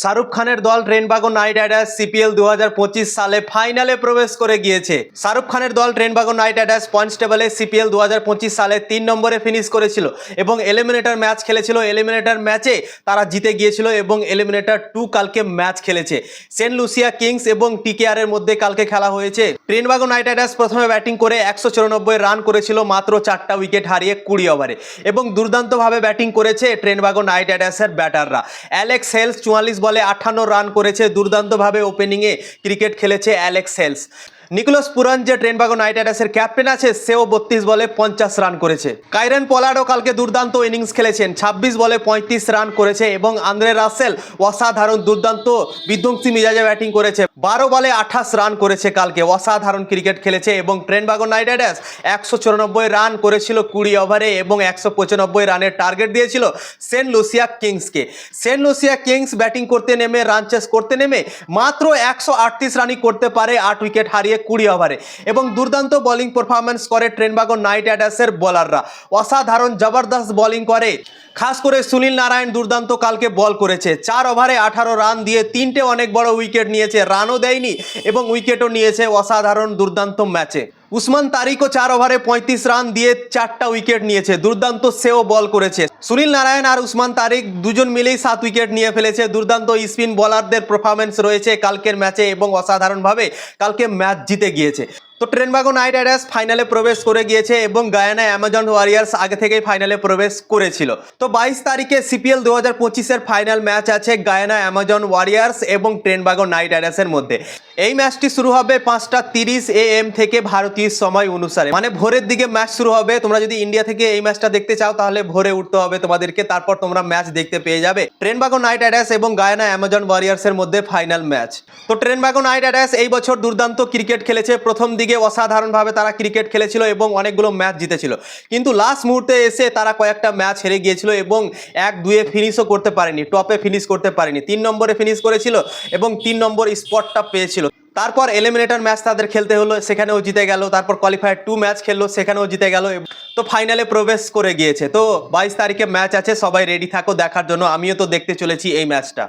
শাহরুখ খানের দল Trinbago Knight Riders CPL দু হাজার পঁচিশ সালে ফাইনালে প্রবেশ করে গিয়েছে। শাহরুখ খানের দল ট্রেনবাগো নাইট রাইডার্স পয়েন্টস টেবলে সিপিএল দু হাজার পঁচিশ সালে তিন নম্বরে ফিনিশ করেছিল এবং এলিমিনেটর ম্যাচ খেলেছিল। এলিমিনেটর ম্যাচে তারা জিতে গিয়েছিল এবং এলিমিনেটর টু কালকে ম্যাচ খেলেছে। সেন্ট লুসিয়া কিংস এবং টিকেআরের মধ্যে কালকে খেলা হয়েছে। ট্রেনবাগো নাইট রাইডার্স প্রথমে ব্যাটিং করে একশো চুরানব্বই রান করেছিল মাত্র চারটা উইকেট হারিয়ে কুড়ি ওভারে এবং দুর্দান্তভাবে ব্যাটিং করেছে ট্রেনবাগো নাইট রাইডার্সের ব্যাটাররা। অ্যালেক্স হেলস চুয়াল্লিশ বলে আঠান্ন রান করেছে, দুর্দান্তভাবে ওপেনিংয়ে ক্রিকেট খেলেছে অ্যালেক্স হেলস। নিকোলাস পুরান যে ট্রেনবাগো নাইট রাইডার্সের ক্যাপ্টেন আছে, সেও বত্রিশ বলে পঞ্চাশ রান করেছে। কাইরেন পলার্ডও কালকে দুর্দান্ত ইনিংস খেলেছেন, ছাব্বিশ বলে পঁয়ত্রিশ রান করেছে এবং আন্দ্রে রাসেল অসাধারণ দুর্দান্ত বিধ্বংসী মিজাজে ব্যাটিং করেছে। বারো বলে আঠাশ রান করেছে কালকে, অসাধারণ ক্রিকেট খেলেছে এবং ট্রেনবাগো নাইট রাইডার্স একশো চুরানব্বই রান করেছিল কুড়ি ওভারে এবং একশো পঁচানব্বই রানের টার্গেট দিয়েছিল সেন্ট লুসিয়া কিংসকে। সেন্ট লুসিয়া কিংস ব্যাটিং করতে নেমে, রান চেস করতে নেমে মাত্র একশো আটত্রিশ রানই করতে পারে আট উইকেট হারিয়ে কুড়ি ওভারে। এবং দুর্দান্ত বোলিং পারফরমেন্স করে ট্রেনবাগো নাইট রাইডার্সের বোলাররা অসাধারণ জবরদস্ত বোলিং করে। খাস করে সুনীল নারায়ণ দুর্দান্ত কালকে বল করেছে। চার ওভারে আঠারো রান দিয়ে তিনটে অনেক বড় উইকেট নিয়েছে রানও দেয়নি এবং উইকেটও নিয়েছে অসাধারণ দুর্দান্ত ম্যাচে উসমান তারিকও চার ওভারে পঁয়ত্রিশ রান দিয়ে চারটা উইকেট নিয়েছে। দুর্দান্ত সেও বল করেছে। সুনীল নারায়ণ আর উসমান তারিক দুজন মিলেই সাত উইকেট নিয়ে ফেলেছে। দুর্দান্ত স্পিন বলারদের পারফরমেন্স রয়েছে কালকের ম্যাচে এবং অসাধারণভাবে কালকে ম্যাচ জিতে গিয়েছে। তো ট্রেনবাগো নাইট রাইডার্স ফাইনালে প্রবেশ করে গিয়েছে এবং গায়ানা অ্যামাজন ওয়ারিয়ার্স আগে থেকেই ফাইনালে প্রবেশ করেছিল। তো বাইশ তারিখে সিপিএল দু হাজার পঁচিশের ফাইনাল ম্যাচ আছে গায়ানা অ্যামাজন ওয়ারিয়ার্স এবং ট্রেনবাগো নাইট রাইডার্সের মধ্যে। এই ম্যাচটি শুরু হবে পাঁচটা তিরিশ এ এম থেকে ভারতীয় সময় অনুসারে। মানে ভোরের দিকে ম্যাচ শুরু হবে। তোমরা যদি ইন্ডিয়া থেকে এই ম্যাচটা দেখতে চাও, তাহলে ভোরে উঠতে হবে তোমাদেরকে। তারপর তোমরা ম্যাচ দেখতে পেয়ে যাবে। ট্রেন ট্রেনবাগো নাইট রাইডার্স এবং গায়ানা অ্যামাজন ওয়ারিয়ার্সের মধ্যে ফাইনাল ম্যাচ তো ট্রেন ট্রেনবাগো নাইট রাইডার্স এই বছর দুর্দান্ত ক্রিকেট খেলেছে। প্রথম দিকে অসাধারণভাবে তারা ক্রিকেট খেলেছিল এবং অনেকগুলো ম্যাচ জিতেছিল। কিন্তু লাস্ট মুহূর্তে এসে তারা কয়েকটা ম্যাচ হেরে গিয়েছিল এবং এক দুয়ে ফিনিশও করতে পারেনি টপে ফিনিশ করতে পারেনি। তিন নম্বরে ফিনিশ করেছিল এবং তিন নম্বর স্পটটা পেয়েছিল। তারপর এলিমিনেটর ম্যাচ তাদের খেলতে হলো, সেখানেও জিতে গেল। তারপর কোয়ালিফায়ার টু ম্যাচ খেললো, সেখানেও জিতে গেল। তো ফাইনালে প্রবেশ করে গিয়েছে। তো বাইশ তারিখে ম্যাচ আছে, সবাই রেডি থাকো দেখার জন্য। আমিও তো দেখতে চলেছি এই ম্যাচটা